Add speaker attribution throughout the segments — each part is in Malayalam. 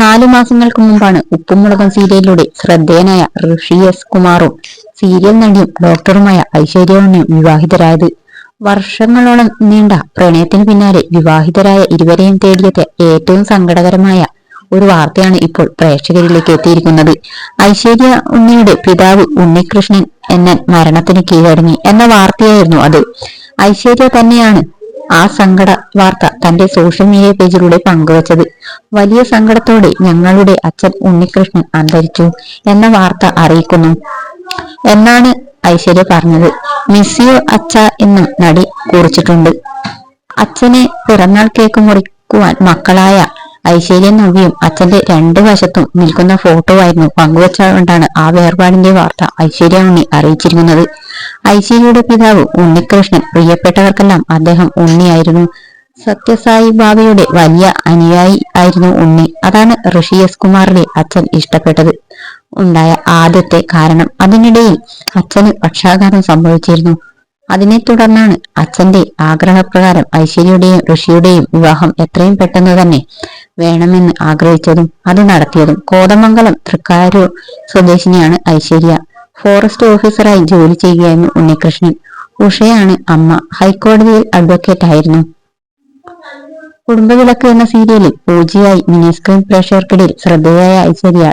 Speaker 1: നാലു മാസങ്ങൾക്ക് മുമ്പാണ് ഉപ്പുമുളകം സീരിയലിലൂടെ ശ്രദ്ധേയനായ ഋഷി എസ് കുമാറും സീരിയൽ നടിയും ഡോക്ടറുമായ ഐശ്വര്യവും വിവാഹിതരായത്. വർഷങ്ങളോളം നീണ്ട പ്രണയത്തിന് പിന്നാലെ വിവാഹിതരായ ഇരുവരെയും തേടിയെത്തിയ ഏറ്റവും സങ്കടകരമായ ഒരു വാർത്തയാണ് ഇപ്പോൾ പ്രേക്ഷകരിലേക്ക് എത്തിയിരിക്കുന്നത്. ഐശ്വര്യ ഉണ്ണിയുടെ പിതാവ് ഉണ്ണികൃഷ്ണൻ എന്നൻ മരണത്തിന് കീഴടങ്ങി എന്ന വാർത്തയായിരുന്നു അത്. ഐശ്വര്യ തന്നെയാണ് ആ സങ്കട വാർത്ത തന്റെ സോഷ്യൽ മീഡിയ പേജിലൂടെ പങ്കുവച്ചത്. വലിയ സങ്കടത്തോടെ ഞങ്ങളുടെ അച്ഛൻ ഉണ്ണികൃഷ്ണൻ അന്തരിച്ചു എന്ന വാർത്ത അറിയിക്കുന്നു. എന്നാണ് ഐശ്വര്യ പറഞ്ഞത്. മിസ് യു അച്ഛ എന്ന് നടി കുറിച്ചിട്ടുണ്ട്. അച്ഛനെ പിറന്നാൾ കേക്ക് മുറിക്കുവാൻ മക്കളായ ഐശ്വര്യ നവ്യയും അച്ഛന്റെ രണ്ടു വശത്തും നിൽക്കുന്ന ഫോട്ടോ ആയിരുന്നു പങ്കുവച്ചുകൊണ്ടാണ് ആ വേർപാടിന്റെ വാർത്ത ഐശ്വര്യ ഉണ്ണി അറിയിച്ചിരിക്കുന്നത്. ഐശ്വര്യയുടെ പിതാവ് ഉണ്ണികൃഷ്ണൻ പ്രിയപ്പെട്ടവർക്കെല്ലാം അദ്ദേഹം ഉണ്ണിയായിരുന്നു. സത്യസായി ബാബയുടെ വലിയ അനുയായി ആയിരുന്നു ഉണ്ണി. അതാണ് ഋഷി എസ് കുമാറിനെ അച്ഛൻ ഇഷ്ടപ്പെട്ടത്. ഉണ്ടായ ആദ്യത്തെ കാരണം അതിനിടയിൽ അച്ഛന് പക്ഷാഘാതം സംഭവിച്ചിരുന്നു. അതിനെ തുടർന്നാണ് അച്ഛന്റെ ആഗ്രഹപ്രകാരം ഐശ്വര്യയുടെയും ഋഷിയുടെയും വിവാഹം എത്രയും പെട്ടെന്ന് തന്നെ വേണമെന്ന് ആഗ്രഹിച്ചതും അത് നടത്തിയതും കോതമംഗലം തൃക്കാരൂർ സ്വദേശിനിയാണ് ഐശ്വര്യ. ഫോറസ്റ്റ് ഓഫീസറായി ജോലി ചെയ്യുകയായിരുന്നു ഉണ്ണികൃഷ്ണൻ. ഉഷയാണ് അമ്മ. ഹൈക്കോടതിയിൽ അഡ്വക്കേറ്റ് ആയിരുന്നു. കുടുംബവിളക്ക് എന്ന സീരിയലിൽ പൂജയായി മിനി സ്ക്രീൻ പ്രേക്ഷകർക്കിടയിൽ ശ്രദ്ധേയായ ഐശ്വര്യ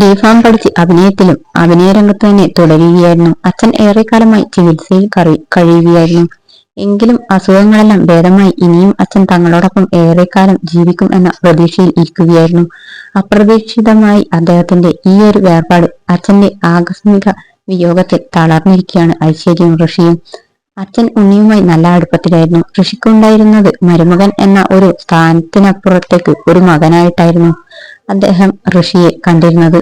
Speaker 1: ഡിഫാം പഠിച്ച് അഭിനയത്തിലും അഭിനയ രംഗത്ത് തന്നെ തുടരുകയായിരുന്നു. അച്ഛൻ ഏറെക്കാലമായി ചികിത്സയിൽ കഴിയുകയായിരുന്നു. എങ്കിലും അസുഖങ്ങളെല്ലാം ഭേദമായി ഇനിയും അച്ഛൻ തങ്ങളോടൊപ്പം ഏറെക്കാലം ജീവിക്കും എന്ന പ്രതീക്ഷയിൽ ഇരിക്കുകയായിരുന്നു. അപ്രതീക്ഷിതമായി അദ്ദേഹത്തിന്റെ ഈ ഒരു വേർപാട് അച്ഛന്റെ ആകസ്മിക വിയോഗത്തിൽ തളർന്നിരിക്കുകയാണ് ഐശ്വര്യയും ഋഷിയും. അച്ഛൻ ഉണ്ണിയുമായി നല്ല അടുപ്പത്തിലായിരുന്നു. ഋഷിക്കുണ്ടായിരുന്നത് മരുമകൻ എന്ന ഒരു സ്ഥാനത്തിനപ്പുറത്തേക്ക് ഒരു മകനായിട്ടായിരുന്നു അദ്ദേഹം ഋഷിയെ കണ്ടിരുന്നത്.